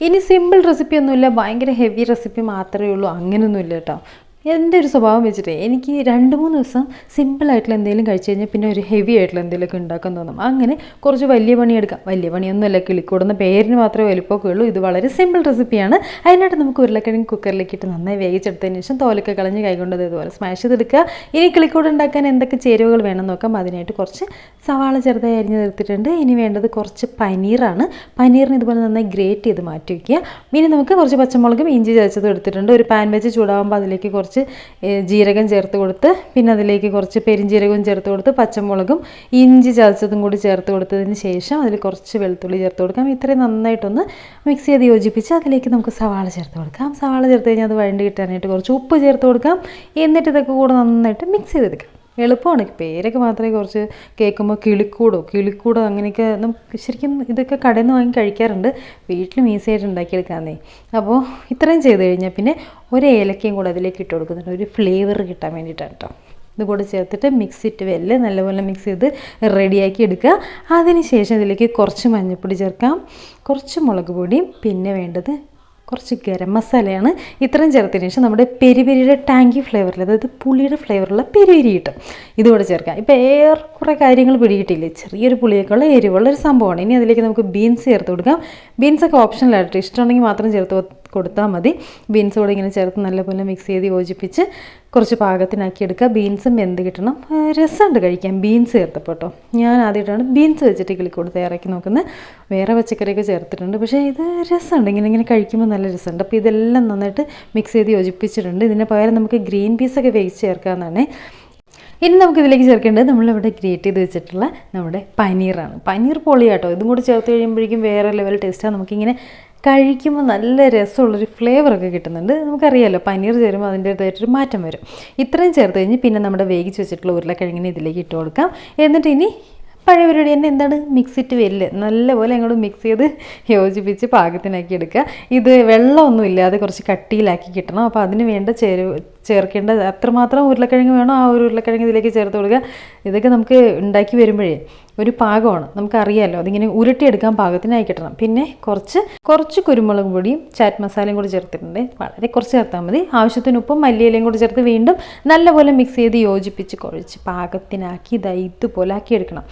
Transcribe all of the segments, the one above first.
ഇനി simple recipe ഒന്നുമില്ല. ഭയങ്കര ഹെവി റെസിപ്പി മാത്രമേ ഉള്ളൂ. അങ്ങനെയൊന്നുമില്ല കേട്ടോ. എന്റെ ഒരു സ്വഭാവം വെച്ചിട്ട് എനിക്ക് രണ്ട് മൂന്ന് ദിവസം സിമ്പിളായിട്ടുള്ള എന്തെങ്കിലും കഴിച്ചു കഴിഞ്ഞാൽ പിന്നെ ഒരു ഹെവി ആയിട്ടുള്ള എന്തെങ്കിലുമൊക്കെ ഉണ്ടാക്കാൻ തോന്നും. അങ്ങനെ കുറച്ച് വലിയ പണിയെടുക്കാം വലിയ പണിയൊന്നുമല്ല കിളിക്കൂടുന്ന പേരിന് മാത്രമേ വലിപ്പമൊക്കെ ഉള്ളൂ. ഇത് വളരെ സിമ്പിൾ റെസിപ്പിയാണ് അതിനായിട്ട് നമുക്ക് ഉരുളക്കിഴങ്ങ് കുക്കറിലേക്ക് ഇട്ട് നന്നായി വേവിച്ചെടുത്തതിന് ശേഷം തോലൊക്കെ കളഞ്ഞ് കൈകൊണ്ട് ഇതുപോലെ സ്മാഷ് ചെയ്തെടുക്കുക. ഇനി കിളിക്കൂട് ഉണ്ടാക്കാൻ എന്തൊക്കെ ചേരുവകൾ വേണം നോക്കാം. അതിനായിട്ട് കുറച്ച് സവാള ചെറുതായി അരിഞ്ഞ് നിർത്തിയിട്ടുണ്ട് ഇനി വേണ്ടത് കുറച്ച് പനീറാണ്. പനീറിന് ഇതുപോലെ നന്നായി ഗ്രേറ്റ് ചെയ്ത് മാറ്റി വയ്ക്കുക ഇനി നമുക്ക് കുറച്ച് പച്ചമുളകും ഇഞ്ചി ചതച്ചതും എടുത്തിട്ടുണ്ട്. ഒരു പാൻ വെച്ച് ചൂടാകുമ്പോൾ അതിലേക്ക് കുറച്ച് ഏ, ജീരകം ചേർത്ത് കൊടുത്ത് പിന്നെ അതിലേക്ക് കുറച്ച് പെരിഞ്ജീരകവും ചേർത്ത് കൊടുത്ത് പച്ചമുളകും ഇഞ്ചി ചതച്ചതും കൂടി ചേർത്ത് കൊടുത്തതിന് ശേഷം അതിൽ കുറച്ച് വെളുത്തുള്ളി ചേർത്ത് കൊടുക്കാം. ഇത്രയും നന്നായിട്ടൊന്ന് മിക്സ് ചെയ്ത് യോജിപ്പിച്ച് അതിലേക്ക് നമുക്ക് സവാള ചേർത്ത് കൊടുക്കാം. സവാള ചേർത്ത് കഴിഞ്ഞാൽ അത് വഴണ്ടി കിട്ടാനായിട്ട് കുറച്ച് ഉപ്പ് ചേർത്ത് കൊടുക്കാം. എന്നിട്ട് ഇതൊക്കെ കൂടെ നന്നായിട്ട് മിക്സ് ചെയ്തെടുക്കാം. എളുപ്പമാണ്. പേരൊക്കെ മാത്രമേ കുറച്ച് കേൾക്കുമ്പോൾ കിളിക്കൂടോ? കിളിക്കൂടോ അങ്ങനെയൊക്കെ ശരിക്കും ഇതൊക്കെ കടയിൽ നിന്ന് വാങ്ങി കഴിക്കാറുണ്ട്. വീട്ടിലും ഈസി ആയിട്ട് ഉണ്ടാക്കിയെടുക്കാമെന്നേ അപ്പോൾ ഇത്രയും ചെയ്ത് കഴിഞ്ഞാൽ പിന്നെ ഒരു ഏലക്കയും കൂടെ അതിലേക്ക് ഇട്ട് കൊടുക്കുന്നുണ്ട്. ഒരു ഫ്ലേവർ കിട്ടാൻ വേണ്ടിയിട്ടാണ് കേട്ടോ ഇത് കൂടെ ചേർത്തിട്ട് മിക്സ് ഇട്ട് വെല്ല് നല്ലപോലെ മിക്സ് ചെയ്ത് റെഡിയാക്കി എടുക്കുക. അതിന് ശേഷം ഇതിലേക്ക് കുറച്ച് മഞ്ഞൾപ്പൊടി ചേർക്കാം. കുറച്ച് മുളക് പൊടിയും പിന്നെ വേണ്ടത് കുറച്ച് ഗരം മസാലയാണ്. ഇത്രയും ചേർത്തതിന് ശേഷം നമ്മുടെ പെരിപെരിയുടെ ടാങ്കി ഫ്ലേവറിൽ അതായത് പുളിയുടെ ഫ്ലേവറുള്ള പെരിപെരി കിട്ടും. ഇതുകൂടെ ചേർക്കാം. ഇപ്പോൾ ഏറെ കുറേ കാര്യങ്ങൾ പിടികിട്ടില്ലേ ചെറിയൊരു പുളിയൊക്കെയുള്ള എരിവുള്ള ഒരു സംഭവമാണ്. ഇനി അതിലേക്ക് നമുക്ക് ബീൻസ് ചേർത്ത് കൊടുക്കാം. ബീൻസൊക്കെ ഓപ്ഷനിലായിട്ട് ഇഷ്ടമുണ്ടെങ്കിൽ മാത്രം ചേർത്ത് കൊടുത്താൽ മതി. ബീൻസ് കൂടെ ഇങ്ങനെ ചേർത്ത് നല്ലപോലെ മിക്സ് ചെയ്ത് യോജിപ്പിച്ച് കുറച്ച് പാകത്തിനാക്കി എടുക്കുക. ബീൻസും വെന്ത് കിട്ടണം. രസമുണ്ട് കഴിക്കാൻ. ബീൻസ് ചേർത്തപ്പോൾ കേട്ടോ ഞാൻ ആദ്യമായിട്ടാണ് ബീൻസ് വെച്ചിട്ട് കിളിക്കൂട് തയ്യാറാക്കി നോക്കുന്നത്. വേറെ പച്ചക്കറിയൊക്കെ ചേർത്തിട്ടുണ്ട്. പക്ഷേ ഇത് രസമുണ്ട്. ഇങ്ങനെ ഇങ്ങനെ കഴിക്കുമ്പോൾ നല്ല രസമുണ്ട്. അപ്പോൾ ഇതെല്ലാം നന്നായിട്ട് മിക്സ് ചെയ്ത് യോജിപ്പിച്ചിട്ടുണ്ട്. ഇതിന് പകരം നമുക്ക് ഗ്രീൻ പീസൊക്കെ വേവിച്ച് ചേർക്കാമെന്നാണ് ഇനി നമുക്ക് ഇതിലേക്ക് ചേർക്കേണ്ടത് നമ്മളിവിടെ ഗ്രേറ്റ് ചെയ്ത് വെച്ചിട്ടുള്ള നമ്മുടെ പനീറാണ്. പനീർ പൊളിയാട്ടോ. ഇതും കൂടി ചേർത്ത് കഴിയുമ്പോഴേക്കും വേറെ ലെവൽ ടേസ്റ്റാണ് നമുക്കിങ്ങനെ കഴിക്കുമ്പോൾ നല്ല രസമുള്ളൊരു ഫ്ലേവറൊക്കെ കിട്ടുന്നുണ്ട്. നമുക്കറിയാമല്ലോ പനീർ ചേരുമ്പോൾ അതിന്റേതായിട്ടൊരു മാറ്റം വരും. ഇത്രയും ചേർത്ത് കഴിഞ്ഞ് പിന്നെ നമ്മുടെ വേവിച്ച് വെച്ചിട്ടുള്ള ഉരുളക്കിഴങ്ങിനെ ഇതിലേക്ക് ഇട്ട് കൊടുക്കാം. എന്നിട്ട് ഇനി പഴയ പരിപാടി തന്നെ എന്താണ്? Mix it well. നല്ലപോലെ അങ്ങോട്ട് മിക്സ് ചെയ്ത് യോജിപ്പിച്ച് പാകത്തിനാക്കി എടുക്കുക. ഇത് വെള്ളമൊന്നും ഇല്ലാതെ കുറച്ച് കട്ടിയിലാക്കി കിട്ടണം. അപ്പോൾ അതിന് വേണ്ട ചേരുവ ചേർക്കേണ്ട അത്രമാത്രം ഉരുളക്കിഴങ്ങ് വേണോ? ആ ഒരു ഉരുളക്കിഴങ്ങ് ഇതിലേക്ക് ചേർത്ത് കൊടുക്കുക. ഇതൊക്കെ നമുക്ക് ഉണ്ടാക്കി വരുമ്പോഴേ ഒരു പാകമാണ്. നമുക്കറിയാമല്ലോ അതിങ്ങനെ ഉരുട്ടിയെടുക്കാൻ പാകത്തിനായി കിട്ടണം. പിന്നെ കുറച്ച് കുറച്ച് കുരുമുളക് പൊടിയും ചാറ്റ് മസാലയും കൂടി ചേർത്തിട്ടുണ്ട്. വളരെ കുറച്ച് ചേർത്താൽ മതി. ആവശ്യത്തിന് ഉപ്പും മല്ലിയിലയും കൂടി ചേർത്ത് വീണ്ടും നല്ലപോലെ മിക്സ് ചെയ്ത് യോജിപ്പിച്ച് കുഴച്ച് പാകത്തിനാക്കി ഇതായി ഇതുപോലെ ആക്കിയെടുക്കണം.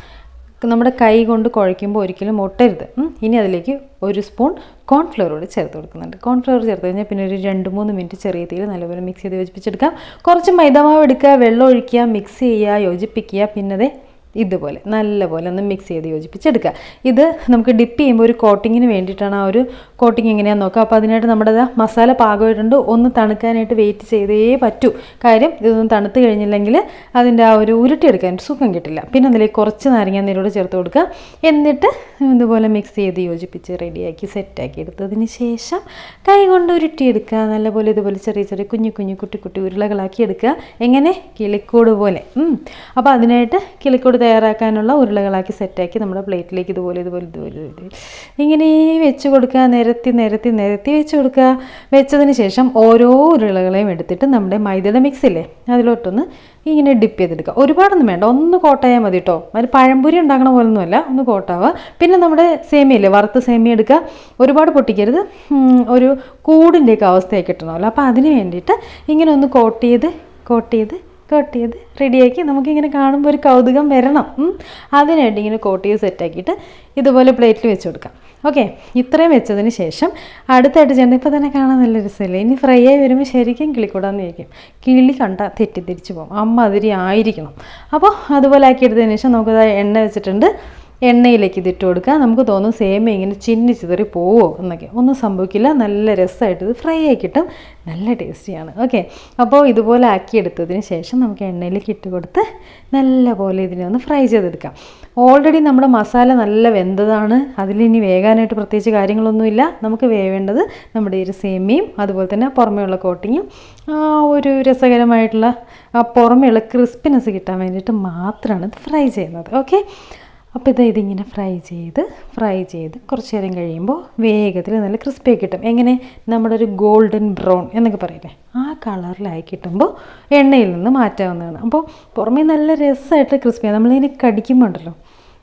നമ്മുടെ കൈ കൊണ്ട് കുഴയ്ക്കുമ്പോൾ ഒരിക്കലും ഒട്ടരുത് ഇനി അതിലേക്ക് ഒരു സ്പൂൺ കോൺഫ്ലവർ കൂടി ചേർത്ത് കൊടുക്കുന്നുണ്ട്. കോൺഫ്ലവർ ചേർത്ത് കഴിഞ്ഞാൽ പിന്നെ ഒരു രണ്ട് മൂന്ന് മിനിറ്റ് ചെറിയ തീയിൽ നല്ലപോലെ മിക്സ് ചെയ്ത് യോജിപ്പിച്ചെടുക്കാം. കുറച്ച് മൈദമാവ് എടുക്കുക വെള്ളം ഒഴിക്കുക മിക്സ് ചെയ്യുക യോജിപ്പിക്കുക. പിന്നെ ഇതുപോലെ നല്ലപോലെ ഒന്ന് മിക്സ് ചെയ്ത് യോജിപ്പിച്ചെടുക്കുക. ഇത് നമുക്ക് ഡിപ്പ് ചെയ്യുമ്പോൾ ഒരു കോട്ടിങ്ങിന് വേണ്ടിയിട്ടാണ് ആ ഒരു കോട്ടിങ് എങ്ങനെയാണെന്ന് നോക്കുക. അപ്പോൾ അതിനായിട്ട് നമ്മുടെ മസാല പാകമായിട്ടുണ്ട്. ഒന്ന് തണുക്കാനായിട്ട് വെയിറ്റ് ചെയ്തേ പറ്റൂ. കാര്യം ഇതൊന്നും തണുത്ത് കഴിഞ്ഞില്ലെങ്കിൽ അതിന്റെ ആ ഒരു ഉരുട്ടിയെടുക്കാൻ സുഖം കിട്ടില്ല. പിന്നെ അതിലേക്ക് കുറച്ച് നാരങ്ങ നീരോട് ചേർത്ത് കൊടുക്കുക. എന്നിട്ട് ഇതുപോലെ മിക്സ് ചെയ്ത് യോജിപ്പിച്ച് റെഡിയാക്കി സെറ്റാക്കി എടുത്തതിന് ശേഷം കൈ കൊണ്ട് ഉരുട്ടിയെടുക്കുക. നല്ലപോലെ ഇതുപോലെ ചെറിയ ചെറിയ കുഞ്ഞു കുഞ്ഞു കുട്ടി കുട്ടി ഉരുളകളാക്കി എടുക്കുക. എങ്ങനെ? കിളിക്കോട് പോലെ. അപ്പോൾ അതിനായിട്ട് കിളിക്കൂട് തയ്യാറാക്കാനുള്ള ഉരുളകളാക്കി സെറ്റാക്കി നമ്മുടെ പ്ലേറ്റിലേക്ക് ഇതുപോലെ ഇതുപോലെ ഇതുപോലെ ഇങ്ങനെ വെച്ച് കൊടുക്കുക. നിരത്തി നിരത്തി നിരത്തി വെച്ച് കൊടുക്കുക. വെച്ചതിന് ശേഷം ഓരോ ഉരുളകളെയും എടുത്തിട്ട് നമ്മുടെ മൈദയുടെ മിക്സില്ലേ അതിലോട്ടൊന്ന് ഇങ്ങനെ ഡിപ്പ് ചെയ്തെടുക്കുക. ഒരുപാടൊന്നും വേണ്ട. ഒന്ന് കോട്ടായാൽ മതി കേട്ടോ ഒരു പഴംപൊരി ഉണ്ടാക്കണ പോലൊന്നുമല്ല. ഒന്ന് കോട്ടാവുക. പിന്നെ നമ്മുടെ സേമിയല്ലേ വറുത്ത സേമിയ എടുക്കുക. ഒരുപാട് പൊട്ടിക്കരുത്. ഒരു കൂടിന്റെയൊക്കെ അവസ്ഥയൊക്കെ കിട്ടണമല്ലോ. അപ്പോൾ അതിന് വേണ്ടിയിട്ട് ഇങ്ങനെ ഒന്ന് കോട്ട് ചെയ്ത് കോട്ട് ചെയ്ത് കോട്ട് ചെയ്ത് റെഡിയാക്കി നമുക്കിങ്ങനെ കാണുമ്പോൾ ഒരു കൗതുകം വരണം. അതിനായിട്ട് ഇങ്ങനെ കോട്ട് ചെയ്ത് സെറ്റാക്കിയിട്ട് ഇതുപോലെ പ്ലേറ്റിൽ വെച്ച് കൊടുക്കാം. ഓക്കെ ഇത്രയും വെച്ചതിന് ശേഷം അടുത്തായിട്ട് ചെയ്യേണ്ട ഇപ്പോൾ തന്നെ കാണാൻ നല്ല രസമല്ലേ? ഇനി ഫ്രൈ ആയി വരുമ്പോൾ ശരിക്കും കിളിക്കൂടാന്ന് ചോദിക്കും കിളി കണ്ട തെറ്റിദ്ധരിച്ച് പോകും. അമ്മ അതിരി ആയിരിക്കണം. അപ്പോൾ അതുപോലെ ആക്കിയെടുത്തതിന് ശേഷം നമുക്കത് എണ്ണ വെച്ചിട്ടുണ്ട്. എണ്ണയിലേക്ക് ഇതിട്ട് കൊടുക്കുക. നമുക്ക് തോന്നും സേമ ഇങ്ങനെ ചിന്നി ചിതറി പോവോ എന്നൊക്കെ. ഒന്നും സംഭവിക്കില്ല. നല്ല രസമായിട്ട് ഇത് ഫ്രൈ ആയി കിട്ടും. നല്ല ടേസ്റ്റിയാണ് ഓക്കെ അപ്പോൾ ഇതുപോലെ ആക്കിയെടുത്തതിന് ശേഷം നമുക്ക് എണ്ണയിലേക്ക് ഇട്ട് കൊടുത്ത് നല്ല പോലെ ഇതിനെ ഒന്ന് ഫ്രൈ ചെയ്തെടുക്കാം. ഓൾറെഡി നമ്മുടെ മസാല നല്ല വെന്തതാണ്. അതിലിനി വേകാനായിട്ട് പ്രത്യേകിച്ച് കാര്യങ്ങളൊന്നുമില്ല. നമുക്ക് വേവേണ്ടത് നമ്മുടെ ഈ ഒരു സേമിയയും അതുപോലെ തന്നെ പുറമെയുള്ള കോട്ടിങ്ങും ഒരു രസകരമായിട്ടുള്ള പുറമെയുള്ള ക്രിസ്പിനെസ് കിട്ടാൻ വേണ്ടിയിട്ട് മാത്രമാണ് ഇത് ഫ്രൈ ചെയ്യുന്നത്. ഓക്കെ അപ്പോൾ ഇത് ഇതിങ്ങനെ ഫ്രൈ ചെയ്ത് ഫ്രൈ ചെയ്ത് കുറച്ച് നേരം കഴിയുമ്പോൾ വേഗത്തിൽ നല്ല ക്രിസ്പി കിട്ടും. എങ്ങനെ? നമ്മുടെ ഒരു ഗോൾഡൻ ബ്രൗൺ എന്നൊക്കെ പറയില്ലേ? ആ കളറിലായി കിട്ടുമ്പോൾ എണ്ണയിൽ നിന്ന് മാറ്റാവുന്നതാണ്. അപ്പോൾ പുറമേ നല്ല രസമായിട്ട് ക്രിസ്പിയാണ്. നമ്മളിങ്ങനെ കടിക്കുമ്പോൾ ഉണ്ടല്ലോ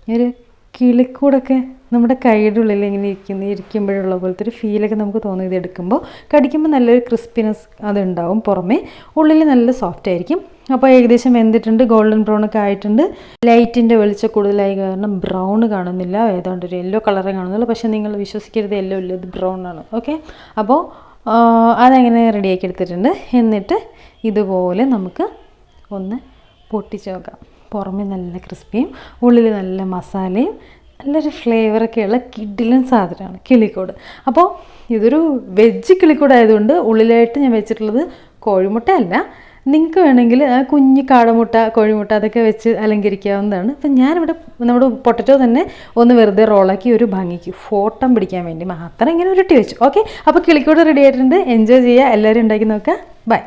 ഒരു കിളിക്കൂടൊക്കെ നമ്മുടെ കൈയുടെ ഉള്ളിൽ ഇങ്ങനെ ഇരിക്കുന്ന ഇരിക്കുമ്പോഴുള്ള പോലത്തെ ഒരു ഫീലൊക്കെ നമുക്ക് തോന്നും. ഇത് എടുക്കുമ്പോൾ കടിക്കുമ്പോൾ നല്ലൊരു ക്രിസ്പിനെസ് അതുണ്ടാവും പുറമേ. ഉള്ളിൽ നല്ല സോഫ്റ്റ് ആയിരിക്കും അപ്പോൾ ഏകദേശം വെന്തിട്ടുണ്ട് ഗോൾഡൻ ബ്രൗൺ ഒക്കെ ആയിട്ടുണ്ട്. ലൈറ്റിന്റെ വെളിച്ചം കൂടുതലായി കാരണം ബ്രൗൺ കാണുന്നില്ല. ഏതാണ്ട് ഒരു യെല്ലോ കളറേ കാണുന്നുള്ളൂ. പക്ഷേ നിങ്ങൾ വിശ്വസിക്കരുത് യെല്ലോ ഇല്ല ഇത് ബ്രൗൺ ആണ്. ഓക്കെ അപ്പോൾ അതങ്ങനെ റെഡിയാക്കി എടുത്തിട്ടുണ്ട്. എന്നിട്ട് ഇതുപോലെ നമുക്ക് ഒന്ന് പൊട്ടിച്ച് നോക്കാം. പുറമെ നല്ല ക്രിസ്പിയും ഉള്ളിൽ നല്ല മസാലയും നല്ലൊരു ഫ്ലേവറൊക്കെയുള്ള കിഡിലൻ സാധനമാണ് കിളിക്കോട്. അപ്പോൾ ഇതൊരു വെജ് കിളിക്കോട് ആയതുകൊണ്ട് ഉള്ളിലായിട്ട് ഞാൻ വെച്ചിട്ടുള്ളത് കോഴിമുട്ട അല്ല നിങ്ങൾക്ക് വേണമെങ്കിൽ ആ കുഞ്ഞ് കാടമുട്ട കോഴിമുട്ട അതൊക്കെ വെച്ച് അലങ്കരിക്കാവുന്നതാണ്. അപ്പം ഞാനിവിടെ നമ്മുടെ പൊട്ടറ്റോ തന്നെ ഒന്ന് വെറുതെ റോളാക്കി ഒരു ഭംഗിക്ക് ഫോട്ടം പിടിക്കാൻ വേണ്ടി മാത്രം ഇങ്ങനെ ഉരുട്ടി വെച്ചു. ഓക്കെ? അപ്പോൾ കിളിക്കോട് റെഡി ആയിട്ടുണ്ട്. എൻജോയ് ചെയ്യുക. എല്ലാവരും ഉണ്ടാക്കി നോക്കുക. ബൈ.